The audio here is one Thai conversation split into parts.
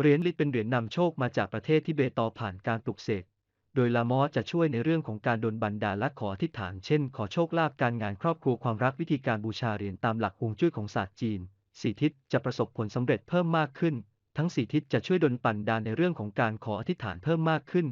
เหรียญลิตเป็นเหรียญนำโชคมาจากประเทศที่เบตอผ่านการปลุกเสก โดยลามอสจะช่วยในเรื่องของการดลบันดาลและขออธิฐาน เช่น ขอโชคลาภการงานครอบครัวความรักวิธีการบูชาเหรียญตามหลักฮวงจุ้ยของศาสตร์จีนสี่ทิศจะประสบผลสำเร็จเพิ่มมากขึ้น ทั้งสี่ทิศจะช่วยดลบันดาลในเรื่องของการขออธิษฐานเพิ่มมากขึ้น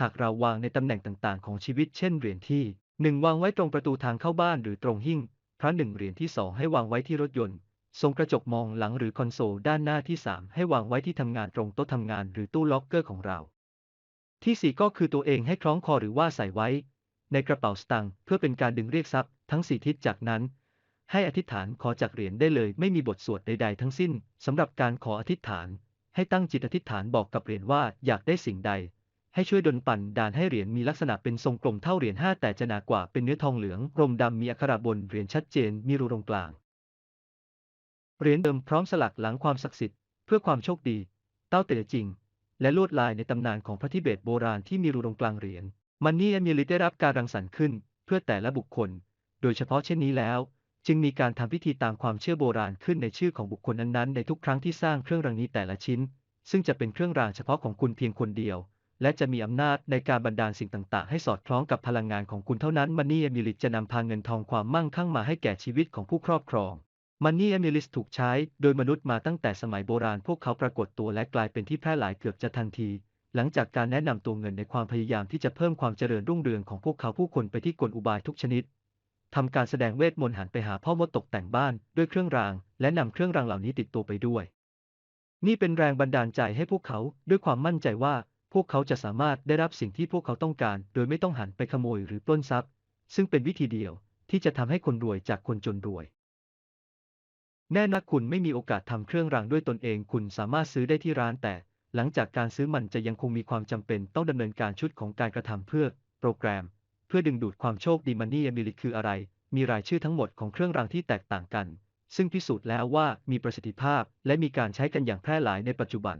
หากเราวางในตำแหน่งต่างๆ ของชีวิต เช่นเหรียญที่หนึ่งวางไว้ตรงประตูทางเข้าบ้านหรือตรงหิ้งพระหนึ่งเหรียญที่สองให้วางไว้ที่รถยนต์ ทรงกระจกมองหลังหรือคอนโซลด้านหน้าที่ 3 ให้วางไว้ที่ทำงานตรงโต๊ะทำงานหรือตู้ล็อกเกอร์ของเรา ที่ 4 ก็คือตัวเองให้คล้องคอหรือว่าใส่ไว้ ในกระเป๋าสตางค์เพื่อเป็นการดึงเรียกทรัพย์ทั้ง 4 ทิศจากนั้น ให้อธิษฐานขอจากเหรียญได้เลย ไม่มีบทสวดใดๆทั้งสิ้นสำหรับการขออธิษฐาน ให้ตั้งจิตอธิษฐานบอกกับเหรียญว่าอยากได้สิ่งใด ให้ช่วยดลปั่นดานให้เหรียญมีลักษณะเป็นทรงกลมเท่าเหรียญห้าแต่จะหนากว่าเป็นเนื้อทองเหลืองรมดำมีอักขระบนเหรียญชัดเจนมีรูตรงกลาง เหรียญเดิมพร้อมสลักหลังความศักดิ์สิทธิ์เพื่อความโชคดี เต้าเต๋อจริง และลวดลายในตำนานของพระทิเบตโบราณที่มีรูตรงกลางเหรียญมันนี่มีลิได้รับการรังสรรค์ขึ้นเพื่อแต่ละบุคคล โดยเฉพาะเช่นนี้แล้ว จึงมีการทำพิธีตามความเชื่อโบราณขึ้นในชื่อของบุคคลนั้นๆ ในทุกครั้งที่สร้างเครื่องรางนี้แต่ละชิ้น ซึ่งจะเป็นเครื่องรางเฉพาะของคุณเพียงคนเดียว และจะมีอำนาจในการบันดาลสิ่งต่างๆ ให้สอดคล้องกับพลังงานของคุณเท่านั้นมันนี่มิลิจะนำพาเงินทองความมั่งคั่งมาให้แก่ชีวิตของผู้ครอบครอง มันนี่มิลิสถูกใช้โดยมนุษย์มาตั้งแต่สมัยโบราณพวกเขาปรากฏตัวและกลายเป็นที่แพร่หลายเกือบจะทันที หลังจากการแนะนำตัวเงินในความพยายามที่จะเพิ่มความเจริญรุ่งเรืองของพวกเขาผู้คนไปที่กลอุบายทุกชนิดทำการแสดงเวทมนต์หันไปหาพ่อมดตกแต่งบ้านด้วยเครื่องราง และนำเครื่องรางเหล่านี้ติดตัวไปด้วย นี่เป็นแรงบันดาลใจให้พวกเขาด้วยความมั่นใจว่า พวกเขาจะสามารถได้รับสิ่งที่พวกเขาต้องการ โดยไม่ต้องหันไปขโมยหรือปล้นทรัพย์ ซึ่งเป็นวิธีเดียวที่จะทำให้คนรวยจากคนจนรวย แน่นะคุณไม่มีโอกาสทำเครื่องรางด้วยตนเอง คุณสามารถซื้อได้ที่ร้านแต่ หลังจากการซื้อมันจะยังคงมีความจำเป็นต้องดำเนินการชุดของการกระทำเพื่อ โปรแกรม เพื่อดึงดูดความโชคดีมันนี่มิลิคืออะไร มีรายชื่อทั้งหมดของเครื่องรางที่แตกต่างกัน ซึ่งพิสูจน์แล้วว่ามีประสิทธิภาพและมีการใช้กันอย่างแพร่หลายในปัจจุบัน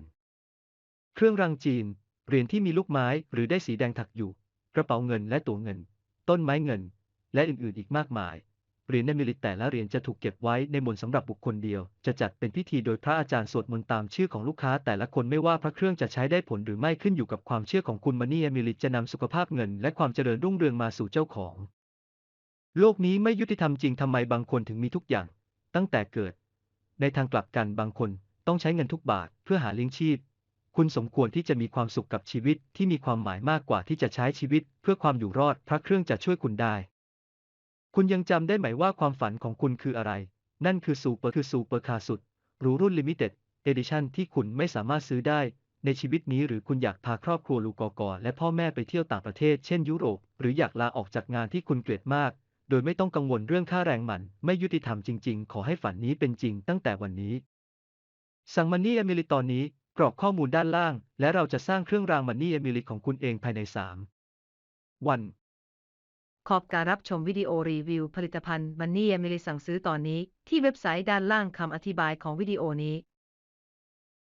เครื่องรางจีนเหรียญที่มีลูกไม้หรือได้สีแดงถักอยู่ กระเป๋าเงินและตั๋วเงิน ต้นไม้เงิน และอื่นๆ อีกมากมาย เหรียญในมิลิแต่ละเหรียญจะถูกเก็บไว้ในมนต์สำหรับบุคคลเดียว จะจัดเป็นพิธีโดยพระอาจารย์สวดมนต์ตามชื่อของลูกค้า แต่ละคนไม่ว่าพระเครื่องจะใช้ได้ผลหรือไม่ขึ้นอยู่กับความเชื่อของคุณมันนี่มิลิจะนำสุขภาพเงิน และความเจริญรุ่งเรืองมาสู่เจ้าของ โลกนี้ไม่ยุติธรรมจริงทำไมบางคนถึงมีทุกอย่าง ตั้งแต่เกิด ในทางกลับกันบางคนต้องใช้เงินทุกบาทเพื่อหาเลี้ยงชีพคุณสมควรที่จะมีความสุขกับชีวิตที่มีความหมายมากกว่าที่จะใช้ชีวิต เพื่อความอยู่รอดพระเครื่องจะช่วยคุณได้ คุณยังจำได้ไหมว่าความฝันของคุณคืออะไร นั่นคือซูเปอร์คือซูเปอร์คาร์สุดหรูรุ่นลิมิเต็ดเอดิชันที่คุณไม่สามารถซื้อได้ ในชีวิตนี้หรือคุณอยากพาครอบครัวลูกกอและพ่อแม่ไปเที่ยวต่างประเทศ เช่นยุโรป หรืออยากลาออกจากงานที่คุณเกลียดมาก โดยไม่ต้องกังวลเรื่องค่าแรงมัน ไม่ยุติธรรมจริงๆ ขอให้ฝันนี้เป็นจริงตั้งแต่วันนี้ สั่งมันนี่เอมิลิตอนนี้ กรอกข้อมูลด้านล่าง และเราจะสร้างเครื่องรางมันนี่เอมิลิของคุณเองภายใน 3 วัน ขอบการรับชมวิดีโอรีวิวผลิตภัณฑ์มันนี่เอมิลีสั่งซื้อตอนนี้ที่เว็บไซต์ด้านล่างคำอธิบายของวิดีโอนี้